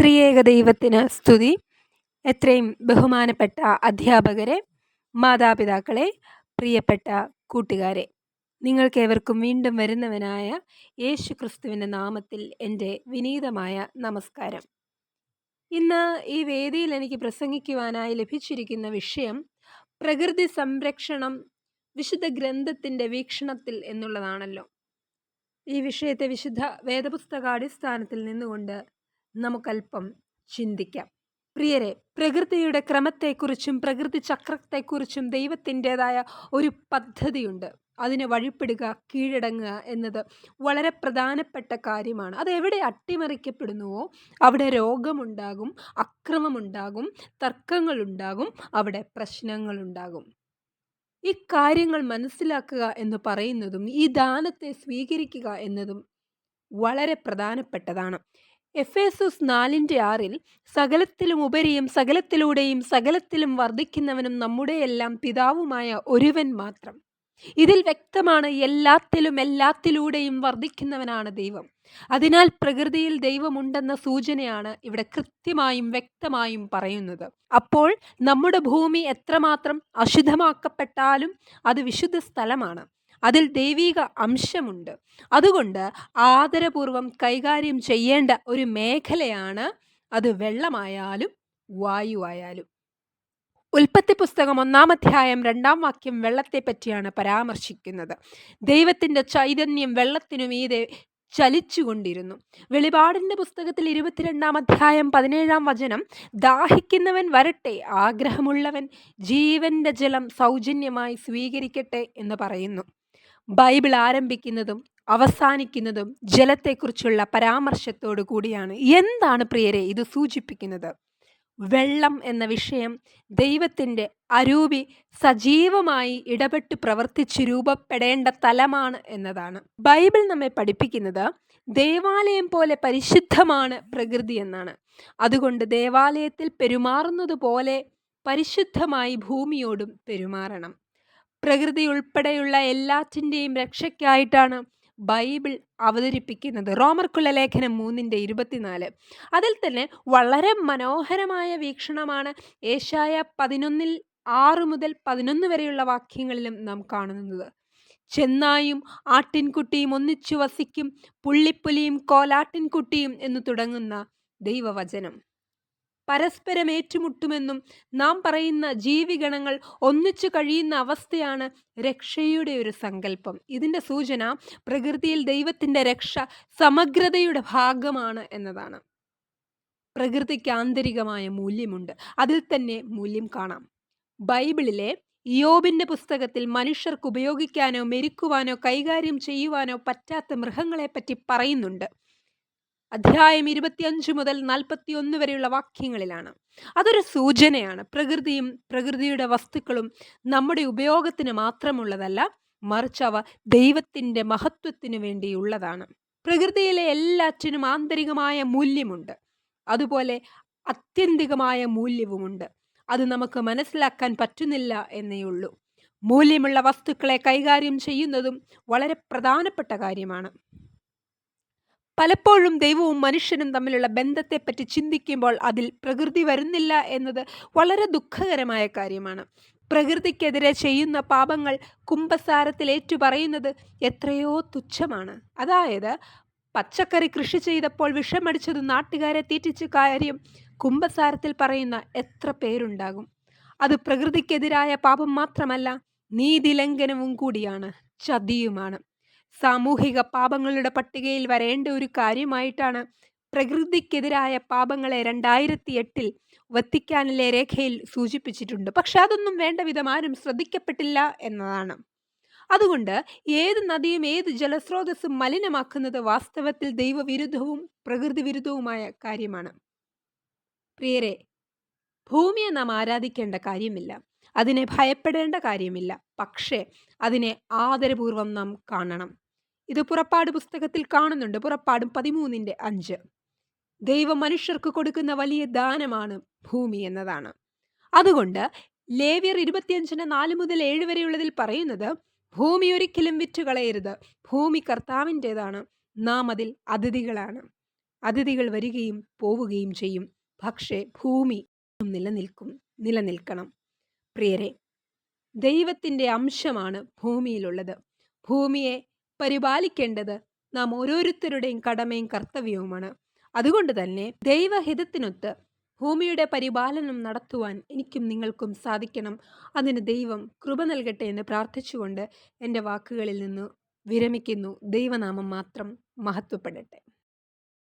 ത്രിയേക ദൈവത്തിന് സ്തുതി. എത്രയും ബഹുമാനപ്പെട്ട അധ്യാപകരെ മാതാപിതാക്കളെ പ്രിയപ്പെട്ട കൂട്ടുകാരെ നിങ്ങൾക്കേവർക്കും വീണ്ടും വരുന്നവനായ യേശു ക്രിസ്തുവിന്റെ നാമത്തിൽ എന്റെ വിനീതമായ നമസ്കാരം. ഇന്ന് ഈ വേദിയിൽ എനിക്ക് പ്രസംഗിക്കുവാനായി ലഭിച്ചിരിക്കുന്ന വിഷയം പ്രകൃതി സംരക്ഷണം വിശുദ്ധ ഗ്രന്ഥത്തിന്റെ വീക്ഷണത്തിൽ എന്നുള്ളതാണല്ലോ. ഈ വിഷയത്തെ വിശുദ്ധ വേദപുസ്തകാടിസ്ഥാനത്തിൽ നിന്നുകൊണ്ട് നമുക്കല്പം ചിന്തിക്കാം. പ്രിയരെ പ്രകൃതിയുടെ ക്രമത്തെക്കുറിച്ചും പ്രകൃതി ചക്രത്തെക്കുറിച്ചും ദൈവത്തിന്റെതായ ഒരു പദ്ധതിയുണ്ട്. അതിനെ വഴിപ്പെടുക കീഴടങ്ങുക എന്നത് വളരെ പ്രധാനപ്പെട്ട കാര്യമാണ്. അത് എവിടെ അട്ടിമറിക്കപ്പെടുന്നുവോ അവിടെ രോഗമുണ്ടാകും അക്രമമുണ്ടാകും തർക്കങ്ങളുണ്ടാകും അവിടെ പ്രശ്നങ്ങളുണ്ടാകും. ഈ കാര്യങ്ങൾ മനസ്സിലാക്കുക എന്ന് പറയുന്നതും ഈ ദാനത്തെ സ്വീകരിക്കുക എന്നതും വളരെ പ്രധാനപ്പെട്ടതാണ്. എഫേസസ് നാലിന്റെ ആറിൽ സകലത്തിലും ഉപരിയും സകലത്തിലൂടെയും സകലത്തിലും വർദ്ധിക്കുന്നവനും നമ്മുടെയെല്ലാം പിതാവുമായ ഒരുവൻ മാത്രം. ഇതിൽ വ്യക്തമാണ് എല്ലാത്തിലും എല്ലാത്തിലൂടെയും വർദ്ധിക്കുന്നവനാണ് ദൈവം. അതിനാൽ പ്രകൃതിയിൽ ദൈവമുണ്ടെന്ന സൂചനയാണ് ഇവിടെ കൃത്യമായും വ്യക്തമായും പറയുന്നത്. അപ്പോൾ നമ്മുടെ ഭൂമി എത്രമാത്രം അശുദ്ധമാക്കപ്പെട്ടാലും അത് വിശുദ്ധ സ്ഥലമാണ് അതിൽ ദൈവിക അംശമുണ്ട്. അതുകൊണ്ട് ആദരപൂർവം കൈകാര്യം ചെയ്യേണ്ട ഒരു മേഖലയാണ് അത് വെള്ളമായാലും വായുവായാലും. ഉൽപ്പത്തി പുസ്തകം ഒന്നാം അധ്യായം രണ്ടാം വാക്യം വെള്ളത്തെ പറ്റിയാണ് പരാമർശിക്കുന്നത്. ദൈവത്തിന്റെ ചൈതന്യം വെള്ളത്തിനു മീതെ ചലിച്ചുകൊണ്ടിരുന്നു. വെളിപാടിന്റെ പുസ്തകത്തിൽ ഇരുപത്തിരണ്ടാം അധ്യായം പതിനേഴാം വചനം ദാഹിക്കുന്നവൻ വരട്ടെ ആഗ്രഹമുള്ളവൻ ജീവന്റെ ജലം സൗജന്യമായി സ്വീകരിക്കട്ടെ എന്ന് പറയുന്നു. ബൈബിൾ ആരംഭിക്കുന്നതും അവസാനിക്കുന്നതും ജലത്തെക്കുറിച്ചുള്ള പരാമർശത്തോടു കൂടിയാണ്. എന്താണ് പ്രിയരെ ഇത് സൂചിപ്പിക്കുന്നത്? വെള്ളം എന്ന വിഷയം ദൈവത്തിന്റെ അരൂപി സജീവമായി ഇടപെട്ട് പ്രവർത്തിച്ച് രൂപപ്പെടേണ്ട തലമാണ് എന്നതാണ്. ബൈബിൾ നമ്മെ പഠിപ്പിക്കുന്നത് ദേവാലയം പോലെ പരിശുദ്ധമാണ് പ്രകൃതി എന്നാണ്. അതുകൊണ്ട് ദേവാലയത്തിൽ പെരുമാറുന്നത് പോലെ പരിശുദ്ധമായി ഭൂമിയോടും പെരുമാറണം. പ്രകൃതി ഉൾപ്പെടെയുള്ള എല്ലാറ്റിന്റെയും രക്ഷയ്ക്കായിട്ടാണ് ബൈബിൾ അവതരിപ്പിക്കുന്നത്. റോമർക്കുള്ള ലേഖനം മൂന്നിന്റെ ഇരുപത്തിനാല്. അതിൽ തന്നെ വളരെ മനോഹരമായ വീക്ഷണമാണ് ഏഷ്യായ പതിനൊന്നിൽ ആറ് മുതൽ പതിനൊന്ന് വരെയുള്ള വാക്യങ്ങളിലും നാം കാണുന്നത്. ചെന്നായും ആട്ടിൻകുട്ടിയും ഒന്നിച്ചു വസിക്കും പുള്ളിപ്പുലിയും കോലാട്ടിൻകുട്ടിയും എന്ന് തുടങ്ങുന്ന ദൈവവചനം. പരസ്പരം ഏറ്റുമുട്ടുമെന്നും നാം പറയുന്ന ജീവിഗണങ്ങൾ ഒന്നിച്ചു കഴിയുന്ന അവസ്ഥയാണ് രക്ഷയുടെ ഒരു സങ്കല്പം. ഇതിന്റെ സൂചന പ്രകൃതിയിൽ ദൈവത്തിന്റെ രക്ഷ സമഗ്രതയുടെ ഭാഗമാണ് എന്നതാണ്. പ്രകൃതിക്ക് ആന്തരികമായ മൂല്യമുണ്ട്. അതിൽ തന്നെ മൂല്യം കാണാം. ബൈബിളിലെ യോബിന്റെ പുസ്തകത്തിൽ മനുഷ്യർക്ക് ഉപയോഗിക്കാനോ മെരുക്കുവാനോ കൈകാര്യം ചെയ്യുവാനോ പറ്റാത്ത മൃഗങ്ങളെപ്പറ്റി പറയുന്നുണ്ട്. അധ്യായം ഇരുപത്തിയഞ്ച് മുതൽ നാൽപ്പത്തിയൊന്ന് വരെയുള്ള വാക്യങ്ങളിലാണ്. അതൊരു സൂചനയാണ്. പ്രകൃതിയും പ്രകൃതിയുടെ വസ്തുക്കളും നമ്മുടെ ഉപയോഗത്തിന് മാത്രമുള്ളതല്ല മറിച്ച് അവ ദൈവത്തിന്റെ മഹത്വത്തിനു വേണ്ടിയുള്ളതാണ്. പ്രകൃതിയിലെ എല്ലാറ്റിനും ആന്തരികമായ മൂല്യമുണ്ട്. അതുപോലെ അത്യന്തികമായ മൂല്യവുമുണ്ട്. അത് നമുക്ക് മനസ്സിലാക്കാൻ പറ്റുന്നില്ല എന്നേ ഉള്ളൂ. മൂല്യമുള്ള വസ്തുക്കളെ കൈകാര്യം ചെയ്യുന്നതും വളരെ പ്രധാനപ്പെട്ട കാര്യമാണ്. പലപ്പോഴും ദൈവവും മനുഷ്യനും തമ്മിലുള്ള ബന്ധത്തെപ്പറ്റി ചിന്തിക്കുമ്പോൾ അതിൽ പ്രകൃതി വരുന്നില്ല എന്നത് വളരെ ദുഃഖകരമായ കാര്യമാണ്. പ്രകൃതിക്കെതിരെ ചെയ്യുന്ന പാപങ്ങൾ കുംഭസാരത്തിൽ ഏറ്റുപറയുന്നത് എത്രയോ തുച്ഛമാണ്. അതായത് പച്ചക്കറി കൃഷി ചെയ്തപ്പോൾ വിഷമടിച്ചത് നാട്ടുകാരെ തീറ്റിച്ച കാര്യം കുംഭസാരത്തിൽ പറയുന്ന എത്ര പേരുണ്ടാകും. അത് പ്രകൃതിക്കെതിരായ പാപം മാത്രമല്ല നീതി ലംഘനവും കൂടിയാണ് ചതിയുമാണ്. സാമൂഹിക പാപങ്ങളുടെ പട്ടികയിൽ വരേണ്ട ഒരു കാര്യമായിട്ടാണ് പ്രകൃതിക്കെതിരായ പാപങ്ങളെ രണ്ടായിരത്തി എട്ടിൽ വത്തിക്കാനിലെ രേഖയിൽ സൂചിപ്പിച്ചിട്ടുണ്ട്. പക്ഷെ അതൊന്നും വേണ്ട വിധം ആരും ശ്രദ്ധിക്കപ്പെട്ടില്ല എന്നതാണ്. അതുകൊണ്ട് ഏത് നദിയും ഏത് ജലസ്രോതസ്സും മലിനമാക്കുന്നത് വാസ്തവത്തിൽ ദൈവവിരുദ്ധവും പ്രകൃതി വിരുദ്ധവുമായ കാര്യമാണ്. പ്രിയരെ ഭൂമിയെ നാം ആരാധിക്കേണ്ട കാര്യമില്ല. അതിനെ ഭയപ്പെടേണ്ട കാര്യമില്ല. പക്ഷേ അതിനെ ആദരപൂർവം നാം കാണണം. ഇത് പുറപ്പാട് പുസ്തകത്തിൽ കാണുന്നുണ്ട്. പുറപ്പാടും പതിമൂന്നിന്റെ അഞ്ച്. ദൈവം മനുഷ്യർക്ക് കൊടുക്കുന്ന വലിയ ദാനമാണ് ഭൂമി എന്നതാണ്. അതുകൊണ്ട് ലേവ്യർ ഇരുപത്തിയഞ്ചിന് നാല് മുതൽ ഏഴ് വരെയുള്ളതിൽ പറയുന്നത് ഭൂമി ഒരിക്കലും വിറ്റുകളയരുത്. ഭൂമി കർത്താവിന്റെതാണ്. നാം അതിൽ അതിഥികളാണ്. അതിഥികൾ വരികയും പോവുകയും ചെയ്യും. പക്ഷേ ഭൂമി നിലനിൽക്കും നിലനിൽക്കണം. പ്രിയരെ ദൈവത്തിന്റെ അംശമാണ് ഭൂമിയിലുള്ളത്. ഭൂമിയെ പരിപാലിക്കേണ്ടത് നാം ഓരോരുത്തരുടെയും കടമയും കർത്തവ്യവുമാണ്. അതുകൊണ്ട് തന്നെ ദൈവഹിതത്തിനൊത്ത് ഭൂമിയുടെ പരിപാലനം നടത്തുവാൻ എനിക്കും നിങ്ങൾക്കും സാധിക്കണം. അതിന് ദൈവം കൃപ നൽകട്ടെ എന്ന് പ്രാർത്ഥിച്ചുകൊണ്ട് എന്റെ വാക്കുകളിൽ നിന്ന് വിരമിക്കുന്നു. ദൈവനാമം മാത്രം മഹത്വപ്പെടട്ടെ.